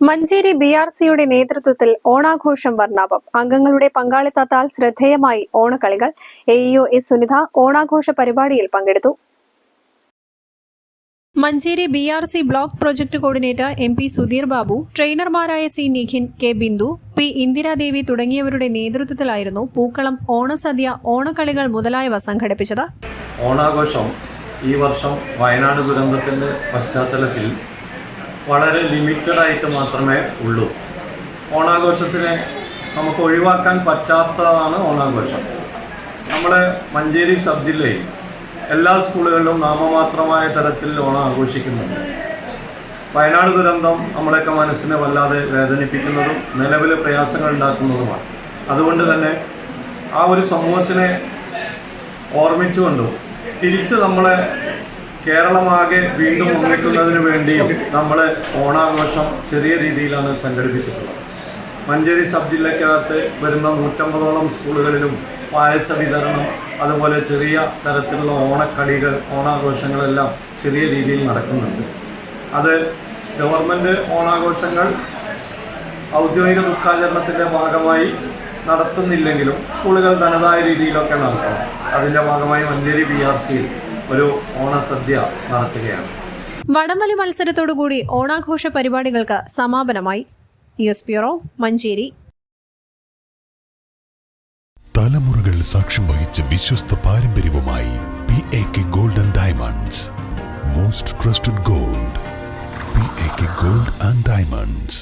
Manjeri B R സിയുടെ നേതൃത്വത്തിൽ ഓണാഘോഷം വർണാഭം അംഗങ്ങളുടെ പങ്കാളിത്തത്താൽ ശ്രദ്ധേയമായി ഓണക്കളികൾ. A E O S Sunitha ഓണാഘോഷ പരിപാടിയിൽ പങ്കെടുത്തു. Manjeri B R C block project coordinator M P Sudheer Babu ട്രെയിനർമാരായ C Nikhin K Bindu P Indiradevi തുടങ്ങിയവരുടെ നേതൃത്വത്തിലായിരുന്നു പൂക്കളം ഓണസദ്യ ഓണക്കളികൾ മുതലായവ സംഘടിപ്പിച്ചത്. ഓണാഘോഷം ഈ വർഷം വയനാട് ദുരന്തത്തിന്റെ പശ്ചാത്തലത്തിൽ വളരെ ലിമിറ്റഡ് ആയിട്ട് മാത്രമേ ഉള്ളൂ. ഓണാഘോഷത്തിനെ നമുക്ക് ഒഴിവാക്കാൻ പറ്റാത്തതാണ് ഓണാഘോഷം. നമ്മുടെ മഞ്ചേരി സബ് ജില്ലയിൽ എല്ലാ സ്കൂളുകളിലും നാമമാത്രമായ തരത്തിൽ ഓണം ആഘോഷിക്കുന്നുണ്ട്. വയനാട് ദുരന്തം നമ്മളെയൊക്കെ മനസ്സിനെ വല്ലാതെ വേദനിപ്പിക്കുന്നതും നിലവിലെ പ്രയാസങ്ങൾ ഉണ്ടാക്കുന്നതുമാണ്. അതുകൊണ്ട് തന്നെ ആ ഒരു സമൂഹത്തിനെ ഓർമ്മിച്ചുകൊണ്ടും തിരിച്ച് നമ്മളെ കേരളമാകെ വീണ്ടും ഒന്നിക്കുന്നതിന് വേണ്ടിയും നമ്മൾ ഓണാഘോഷം ചെറിയ രീതിയിലാണ് സംഘടിപ്പിച്ചിട്ടുള്ളത്. മഞ്ചേരി സബ് ജില്ലക്കകത്ത് വരുന്ന നൂറ്റമ്പതോളം സ്കൂളുകളിലും പായസ വിതരണം അതുപോലെ ചെറിയ തരത്തിലുള്ള ഓണക്കളികൾ ഓണാഘോഷങ്ങളെല്ലാം ചെറിയ രീതിയിൽ നടക്കുന്നുണ്ട്. അത് ഗവൺമെന്റ് ഓണാഘോഷങ്ങൾ ഔദ്യോഗിക ദുഃഖാചരണത്തിന്റെ ഭാഗമായി നടത്തുന്നില്ലെങ്കിലും സ്കൂളുകൾ തനതായ രീതിയിലൊക്കെ നടത്തണം. അതിന്റെ ഭാഗമായി മഞ്ചേരി ബി ആർ സിയിൽ ഒരു ഓണസദ്യ നടത്തുകയാണ്. വടംവലി മത്സരത്തോടുകൂടി ഓണാഘോഷ പരിപാടികൾക്ക് സമാപനമായി. News bureau Manjeri. തലമുറകൾ സാക്ഷ്യം വഹിച്ച വിശ്വസ്ത പാരമ്പര്യവുമായി P A K golden diamonds. Most trusted gold P A K gold and diamonds.